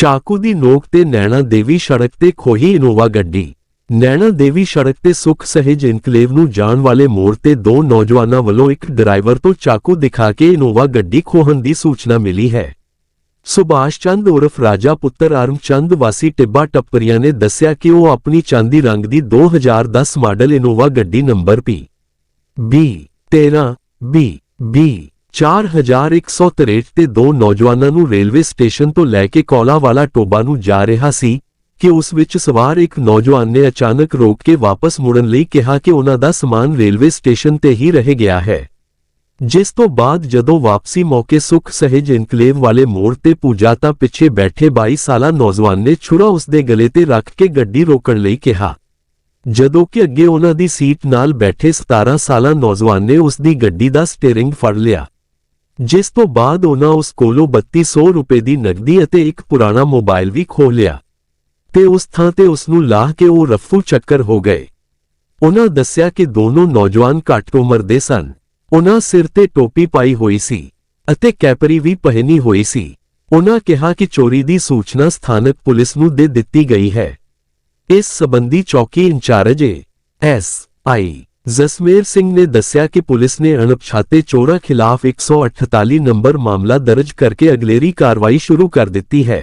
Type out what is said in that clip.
ਚਾਕੂ ਦੀ ਨੋਕ ਤੇ ਨੈਣਾ ਦੇਵੀ ਸੜਕ ਤੇ ਖੋਹੀ ਇਨੋਵਾ ਗੱਡੀ। ਨੈਣਾ ਦੇਵੀ ਸੜਕ ਤੇ ਸੁਖ ਸਹਿਜ ਇਨਕਲੇਵ ਨੂੰ ਜਾਣ ਵਾਲੇ ਮੋੜ ਤੇ ਦੋ ਨੌਜਵਾਨਾਂ ਵੱਲੋਂ ਇੱਕ ਡਰਾਈਵਰ ਤੋਂ ਚਾਕੂ ਦਿਖਾ ਕੇ ਇਨੋਵਾ ਗੱਡੀ ਖੋਹਣ ਦੀ ਸੂਚਨਾ ਮਿਲੀ ਹੈ। ਸੁਭਾਸ਼ ਚੰਦ ਉਰਫ ਰਾਜਾ ਪੁੱਤਰ ਆਰਮ ਚੰਦ ਵਾਸੀ ਟਿੱਬਾ ਟੱਪਰੀਆਂ ਨੇ ਦੱਸਿਆ ਕਿ ਉਹ ਆਪਣੀ ਚਾਂਦੀ ਰੰਗ ਦੀ 2010 ਮਾਡਲ ਇਨੋਵਾ ਗੱਡੀ number P, B 13 B B 4163 ਤੇ ਦੋ ਨੌਜਵਾਨਾਂ ਨੂੰ ਰੇਲਵੇ ਸਟੇਸ਼ਨ ਤੋਂ ਲੈ ਕੇ ਕੋਲਾਵਾਲਾ ਟੋਬਾ ਨੂੰ ਜਾ ਰਿਹਾ ਸੀ ਕਿ ਉਸ ਵਿੱਚ ਸਵਾਰ ਇੱਕ ਨੌਜਵਾਨ ਨੇ ਅਚਾਨਕ ਰੋਕ ਕੇ ਵਾਪਸ ਮੁੜਨ ਲਈ ਕਿਹਾ ਕਿ ਉਹਨਾਂ ਦਾ ਸਮਾਨ ਰੇਲਵੇ ਸਟੇਸ਼ਨ ਤੇ ਹੀ ਰਹਿ ਗਿਆ ਹੈ। ਜਿਸ ਤੋਂ ਬਾਅਦ ਜਦੋਂ ਵਾਪਸੀ ਮੌਕੇ ਸੁਖ ਸਹਿਜ ਇਨਕਲੇਵ ਵਾਲੇ ਮੋੜ ਤੇ ਪੁੱਜਾ ਤਾਂ ਪਿੱਛੇ ਬੈਠੇ 22 ਸਾਲਾ ਨੌਜਵਾਨ ਨੇ ਛੁਰਾ ਉਸ ਦੇ ਗਲੇ ਤੇ ਰੱਖ ਕੇ ਗੱਡੀ ਰੋਕਣ ਲਈ ਕਿਹਾ। ਜਦੋਂ ਕਿ ਅੱਗੇ ਉਹਨਾਂ ਦੀ ਸੀਟ ਨਾਲ ਬੈਠੇ 17 ਸਾਲਾ ਨੌਜਵਾਨ ਨੇ ਉਸ ਦੀ ਗੱਡੀ ਦਾ ਸਟੀਅਰਿੰਗ ਫੜ ਲਿਆ। ਜਿਸ ਤੋਂ ਬਾਅਦ ਉਹਨਾਂ ਉਸ ਕੋਲੋਂ 3200 ਰੁਪਏ ਦੀ ਨਕਦੀ ਅਤੇ ਇੱਕ ਪੁਰਾਣਾ ਮੋਬਾਈਲ ਵੀ ਖੋਹ ਲਿਆ ਤੇ ਉਸ ਥਾਂ ਤੇ ਉਸ ਨੂੰ ਲਾਹ ਕੇ ਉਹ ਰਫੂ ਚੱਕਰ ਹੋ ਗਏ। ਉਹਨਾਂ ਦੱਸਿਆ ਕਿ ਦੋਨੋਂ ਨੌਜਵਾਨ ਘੱਟ ਉਮਰ ਦੇ ਸਨ। ਉਹਨਾਂ ਸਿਰ ਤੇ ਟੋਪੀ ਪਾਈ ਹੋਈ ਸੀ ਅਤੇ ਕੈਪਰੀ ਵੀ ਪਹਿਨੀ ਹੋਈ ਸੀ। ਉਹਨਾਂ ਕਿਹਾ ਕਿ ਚੋਰੀ ਦੀ ਸੂਚਨਾ ਸਥਾਨਕ ਪੁਲਿਸ ਨੂੰ ਦੇ ਦਿੱਤੀ ਗਈ ਹੈ। ਇਸ ਸਬੰਧੀ ਚੌਕੀ incharge S I Jasmer Singh ਨੇ ਦੱਸਿਆ ਕਿ ਪੁਲਿਸ ਨੇ ਅਣਪਛਾਤੇ ਚੋਰਾਂ ਖਿਲਾਫ 148 ਨੰਬਰ ਮਾਮਲਾ ਦਰਜ ਕਰਕੇ ਅਗਲੇਰੀ ਕਾਰਵਾਈ ਸ਼ੁਰੂ ਕਰ ਦਿੱਤੀ ਹੈ।